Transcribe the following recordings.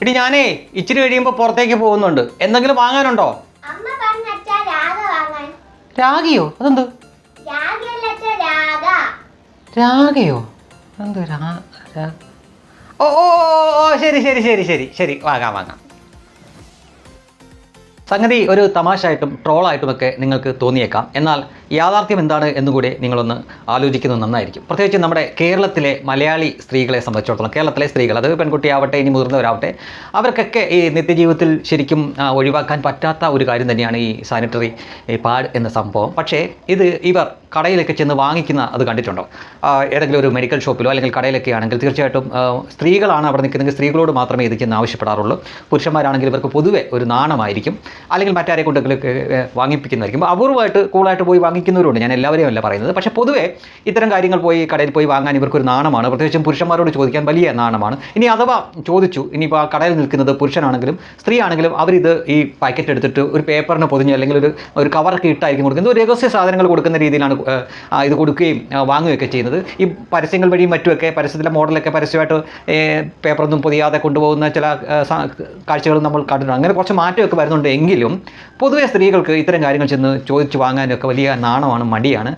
എടി ഞാനേ ഇച്ചിരി കഴിയുമ്പോൾ പുറത്തേക്ക് പോകുന്നുണ്ട്. എന്തെങ്കിലും വാങ്ങാനുണ്ടോ? രാഗിയോ? അതെന്ത്? രാഗയോ? എന്തോ രാ ഓ ഓ, ഓ ശരി ശരി ശരി ശരി ശരി. വാങ്ങാം വാങ്ങാം. സംഗതി ഒരു തമാശയായിട്ടും ട്രോളായിട്ടുമൊക്കെ നിങ്ങൾക്ക് തോന്നിയേക്കാം. എന്നാൽ യാഥാർത്ഥ്യം എന്താണ് എന്നുകൂടി നിങ്ങളൊന്ന് ആലോചിക്കുന്നത് നന്നായിരിക്കും. പ്രത്യേകിച്ച് നമ്മുടെ കേരളത്തിലെ മലയാളി സ്ത്രീകളെ സംബന്ധിച്ചിടത്തോളം കേരളത്തിലെ സ്ത്രീകൾ അത് പെൺകുട്ടിയാവട്ടെ ഇനി മുതിർന്നവരാവട്ടെ അവർക്കൊക്കെ ഈ നിത്യജീവിതത്തിൽ ശരിക്കും ഒഴിവാക്കാൻ പറ്റാത്ത ഒരു കാര്യം തന്നെയാണ് ഈ സാനിറ്ററി പാഡ് എന്ന സംഭവം. പക്ഷേ ഇത് ഇവർ കടയിലൊക്കെ ചെന്ന് വാങ്ങിക്കുന്ന അത് കണ്ടിട്ടുണ്ടോ? ഏതെങ്കിലും ഒരു മെഡിക്കൽ ഷോപ്പിലോ അല്ലെങ്കിൽ കടയിലൊക്കെ ആണെങ്കിൽ തീർച്ചയായിട്ടും സ്ത്രീകളാണ് അവിടെ നിൽക്കുന്നതെങ്കിൽ സ്ത്രീകളോട് മാത്രമേ ഇത് ചെന്ന് ആവശ്യപ്പെടാറുള്ളൂ. പുരുഷന്മാരാണെങ്കിൽ ഇവർക്ക് പൊതുവെ ഒരു നാണമായിരിക്കും. അല്ലെങ്കിൽ മറ്റാരെ കൊണ്ടെങ്കിലൊക്കെ വാങ്ങിപ്പിക്കുന്നതായിരിക്കും. അപൂർവമായിട്ട് കൂളായിട്ട് പോയി വാങ്ങിക്കുന്നവരുണ്ട്. ഞാൻ എല്ലാവരെയും അല്ല പറയുന്നത്. പക്ഷേ പൊതുവേ ഇത്തരം കാര്യങ്ങൾ പോയി കടയിൽ പോയി വാങ്ങാൻ ഇവർക്കൊരു നാണമാണ്. പ്രത്യേകിച്ചും പുരുഷന്മാരോട് ചോദിക്കാൻ വലിയ നാണമാണ്. ഇനി അഥവാ ചോദിച്ചു ഇനിയിപ്പോൾ ആ കടയിൽ നിൽക്കുന്നത് പുരുഷനാണെങ്കിലും സ്ത്രീ ആണെങ്കിലും അവരിത് ഈ പാക്കറ്റ് എടുത്തിട്ട് ഒരു പേപ്പറിന് പൊതിഞ്ഞ് അല്ലെങ്കിൽ ഒരു ഒരു കവറൊക്കെ ഇട്ടായിരിക്കും കൊടുക്കുന്നത്. ഒരു രഹസ്യ സാധനങ്ങൾ കൊടുക്കുന്ന രീതിയിലാണ് ഇത് കൊടുക്കുകയും വാങ്ങുകയൊക്കെ ചെയ്യുന്നത്. ഈ പരസ്യങ്ങൾ വഴിയും മറ്റുമൊക്കെ പരസ്യത്തിലെ മോഡലൊക്കെ പരസ്യമായിട്ട് പേപ്പറൊന്നും പൊതിയാതെ കൊണ്ടുപോകുന്ന ചില കാഴ്ചകളും നമ്മൾ കണ്ടിട്ടുണ്ട്. അങ്ങനെ കുറച്ച് മാറ്റമൊക്കെ വരുന്നുണ്ട്. എങ്കിലും പൊതുവെ സ്ത്രീകൾക്ക് ഇത്തരം കാര്യങ്ങൾ ചെന്ന് ചോദിച്ച് വാങ്ങാനൊക്കെ വലിയ നാണമാണ് മടിയാണ്.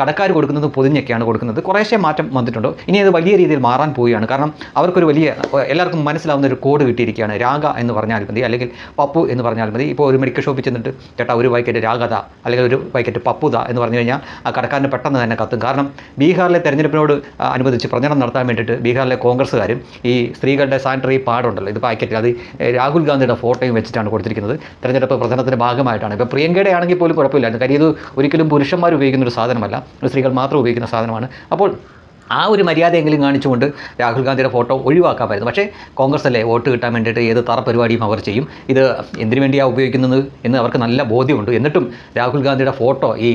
കടക്കാർ കൊടുക്കുന്നത് പൊതിഞ്ഞൊക്കെയാണ് കൊടുക്കുന്നത്. കുറേശ്ശെ മാറ്റം വന്നിട്ടുണ്ട്. ഇനി അത് വലിയ രീതിയിൽ മാറാൻ പോവുകയാണ്. കാരണം അവർക്കൊരു വലിയ എല്ലാവർക്കും മനസ്സിലാവുന്ന ഒരു കോഡ് കിട്ടിയിരിക്കുകയാണ്. രാഗ എന്ന് പറഞ്ഞാൽ മതി അല്ലെങ്കിൽ പപ്പു എന്ന് പറഞ്ഞാൽ മതി. ഇപ്പോൾ ഒരു മെഡിക്കൽ ഷോപ്പിൽ ചെന്നിട്ട് ചേട്ടാ ഒരു പാക്കറ്റ് രാഗത അല്ലെങ്കിൽ ഒരു പാക്കറ്റ് പപ്പുത എന്ന് പറഞ്ഞു കഴിഞ്ഞാൽ ആ കടക്കാരന് പെട്ടെന്ന് തന്നെ കത്തും. കാരണം ബീഹാറിലെ തെരഞ്ഞെടുപ്പിനോട് അനുബന്ധിച്ച് പ്രചരണം നടത്താൻ വേണ്ടിയിട്ട് ബീഹാറിലെ കോൺഗ്രസ്സുകാരും ഈ സ്ത്രീകളുടെ സാനിറ്ററി പാടുണ്ടല്ലോ ഇത് പാക്കറ്റ് അത് രാഹുൽ ഗാന്ധിയുടെ ഫോട്ടോയും വെച്ചിട്ടാണ് കൊടുത്തിരിക്കുന്നത്. തെരഞ്ഞെടുപ്പ് പ്രചരണത്തിന്റെ ഭാഗമായിട്ടാണ്. ഇപ്പോൾ പ്രിയങ്കയുടെ ആണെങ്കിൽ പോലും കുഴപ്പമില്ലായിരുന്നു കാര്യം ഇത് ഒരിക്കലും പുരുഷന്മാർ ഉപയോഗിക്കുന്ന ഒരു സാധനമല്ല. സ്ത്രീകൾ മാത്രം ഉപയോഗിക്കുന്ന സാധനമാണ്. അപ്പോൾ ആ ഒരു മര്യാദയെങ്കിലും കാണിച്ചുകൊണ്ട് രാഹുൽ ഗാന്ധിയുടെ ഫോട്ടോ ഒഴിവാക്കാമായിരുന്നു പക്ഷേ കോൺഗ്രസ് അല്ലേ വോട്ട് കിട്ടാൻ വേണ്ടിയിട്ട് ഏത് തറ പരിപാടിയും അവർ ചെയ്യും? ഇത് എന്തിനു വേണ്ടിയാണ് ഉപയോഗിക്കുന്നത് എന്ന് അവർക്ക് നല്ല ബോധ്യമുണ്ട്. എന്നിട്ടും രാഹുൽ ഗാന്ധിയുടെ ഫോട്ടോ ഈ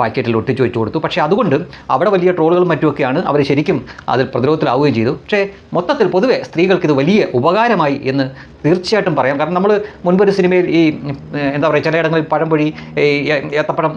പാക്കറ്റിൽ ഒട്ടിച്ചു വെച്ചു കൊടുത്തു. പക്ഷേ അതുകൊണ്ട് അവിടെ വലിയ ട്രോളുകളും മറ്റുമൊക്കെയാണ് അവർ ശരിക്കും അതിൽ പ്രതിരോധത്തിലാവുകയും ചെയ്തു. പക്ഷേ മൊത്തത്തിൽ പൊതുവേ സ്ത്രീകൾക്ക് ഇത് വലിയ ഉപകാരമായി എന്ന് തീർച്ചയായിട്ടും പറയാം. കാരണം നമ്മൾ മുൻപൊരു സിനിമയിൽ ഈ എന്താ പറയുക ചിലയിടങ്ങളിൽ പഴംപൊഴി ഏത്തപ്പഴം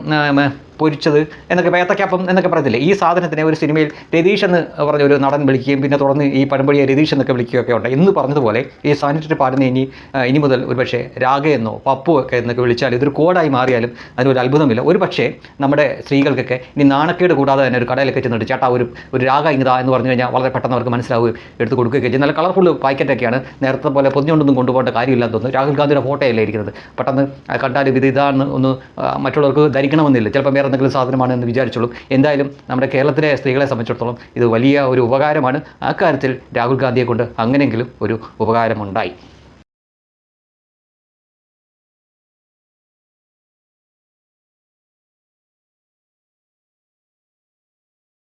പൊരിച്ചത് എന്നൊക്കെ ഏത്തക്കപ്പം എന്നൊക്കെ പറയത്തില്ലേ? ഈ സാധനത്തിനെ ഒരു സിനിമയിൽ രതീഷ് എന്ന് പറഞ്ഞ ഒരു നടൻ വിളിക്കുകയും പിന്നെ തുടർന്ന് ഈ പഴംപൊഴിയെ രതീഷ് എന്നൊക്കെ വിളിക്കുകയൊക്കെ ഉണ്ട്. എന്ന് പറഞ്ഞതുപോലെ ഈ സാനിറ്ററി പാടുന്ന ഇനി ഇനി മുതൽ ഒരു പക്ഷേ രാഗയെന്നോ പപ്പു ഒക്കെ എന്നൊക്കെ വിളിച്ചാൽ ഇതൊരു കോഡായി മാറിയാലും അതിനൊരു അത്ഭുതമില്ല. ഒരു പക്ഷേ നമ്മുടെ സ്ത്രീകൾക്കൊക്കെ ഇനി നാണക്കേട് കൂടാതെ തന്നെ ഒരു കടയിലൊക്കെ ചെന്നിട്ട് ചേട്ടാ ഒരു ഒരു രാഗ ഇങ്ങതാ എന്ന് പറഞ്ഞു കഴിഞ്ഞാൽ വളരെ പെട്ടെന്ന് അവർക്ക് മനസ്സിലാവുകയും എടുത്ത് കൊടുക്കുകയൊക്കെ ചെയ്യും. നല്ല കളർഫുൾ പാക്കറ്റൊക്കെയാണ്. നേരത്തെ പോലെ പൊതിഞ്ഞുകൊണ്ടൊന്നും കൊണ്ടുപോകേണ്ട കാര്യമില്ലാന്ന് തോന്നുന്നു രാഹുൽ ഗാന്ധിയുടെ ഫോട്ടോയല്ലേ ഇരിക്കുന്നത്. പെട്ടെന്ന് കണ്ടാൽ ഇത് ഇതാണ് ഒന്ന് മറ്റുള്ളവർക്ക് ധരിക്കണമെന്നില്ല. ചിലപ്പോൾ വേറെ എന്തെങ്കിലും സാധനമാണ് എന്ന് വിചാരിച്ചോളും. എന്തായാലും നമ്മുടെ കേരളത്തിലെ സ്ത്രീകളെ സംബന്ധിച്ചിടത്തോളം ഇത് വലിയ ഒരു ഉപകാരമാണ്. ആ കാര്യത്തിൽ രാഹുൽ ഗാന്ധിയെ കൊണ്ട് അങ്ങനെയെങ്കിലും ഒരു ഉപകാരമുണ്ടായി.